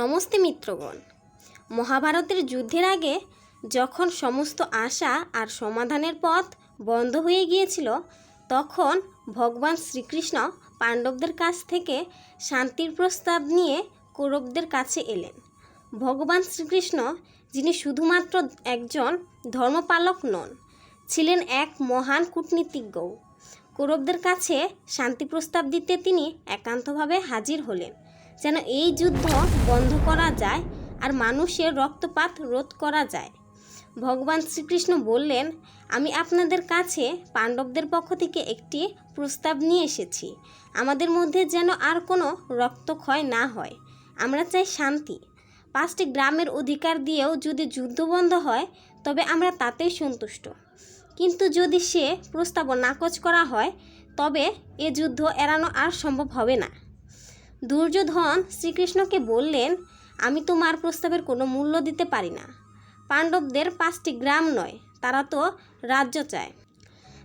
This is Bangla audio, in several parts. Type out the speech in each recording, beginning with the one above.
নমস্তে মিত্রগণ। মহাভারতের যুদ্ধের আগে যখন সমস্ত আশা আর সমাধানের পথ বন্ধ হয়ে গিয়েছিল, তখন ভগবান শ্রীকৃষ্ণ পাণ্ডবদের কাছ থেকে শান্তির প্রস্তাব নিয়ে কৌরবদের কাছে এলেন। ভগবান শ্রীকৃষ্ণ, যিনি শুধুমাত্র একজন ধর্মপালক নন, ছিলেন এক মহান কূটনীতিজ্ঞও কৌরবদের কাছে শান্তি প্রস্তাব দিতে তিনি একান্তভাবে হাজির হলেন। যেন এই যুদ্ধ বন্ধ করা যায় আর মানুষের রক্তপাত রোধ করা যায়। ভগবান শ্রীকৃষ্ণ বললেন, আমি আপনাদের কাছে পাণ্ডবদের পক্ষ থেকে একটি প্রস্তাব নিয়ে এসেছি। আমাদের মধ্যে যেন আর কোনো রক্তক্ষয় না হয়। আমরা চাই শান্তি। পাঁচটি গ্রামের অধিকার দিয়েও যদি যুদ্ধ বন্ধ হয়, তবে আমরা তাতেই সন্তুষ্ট। কিন্তু যদি সে প্রস্তাব নাকচ করা হয়, তবে এ যুদ্ধ এড়ানো আর সম্ভব হবে না। দুর্যোধন শ্রীকৃষ্ণকে বললেন, আমি তোমার প্রস্তাবের কোনো মূল্য দিতে পারি না। পাণ্ডবদের পাঁচটি গ্রাম নয়, তারা তো রাজ্য চায়।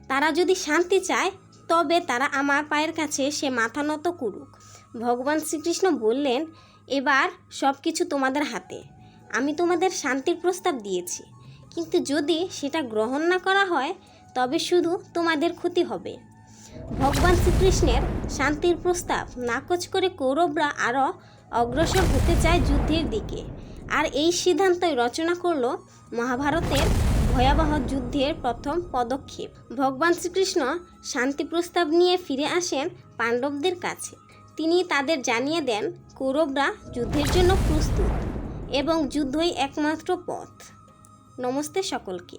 তারা যদি শান্তি চায়, তবে তারা আমার পায়ের কাছে সে মাথা নত করুক। ভগবান শ্রীকৃষ্ণ বললেন, এবার সব কিছু তোমাদের হাতে। আমি তোমাদের শান্তির প্রস্তাব দিয়েছি। কিন্তু যদি সেটা গ্রহণ না করা হয়, তবে শুধু তোমাদের ক্ষতি হবে। ভগবান শ্রীকৃষ্ণের শান্তির প্রস্তাব নাকচ করে কৌরবরা আরও অগ্রসর হতে চায় যুদ্ধের দিকে। আর এই সিদ্ধান্তই রচনা করল মহাভারতের ভয়াবহ যুদ্ধের প্রথম পদক্ষেপ। ভগবান শ্রীকৃষ্ণ শান্তি প্রস্তাব নিয়ে ফিরে আসেন পাণ্ডবদের কাছে। তিনি তাদের জানিয়ে দেন, কৌরবরা যুদ্ধের জন্য প্রস্তুত এবং যুদ্ধই একমাত্র পথ। নমস্তে সকলকে।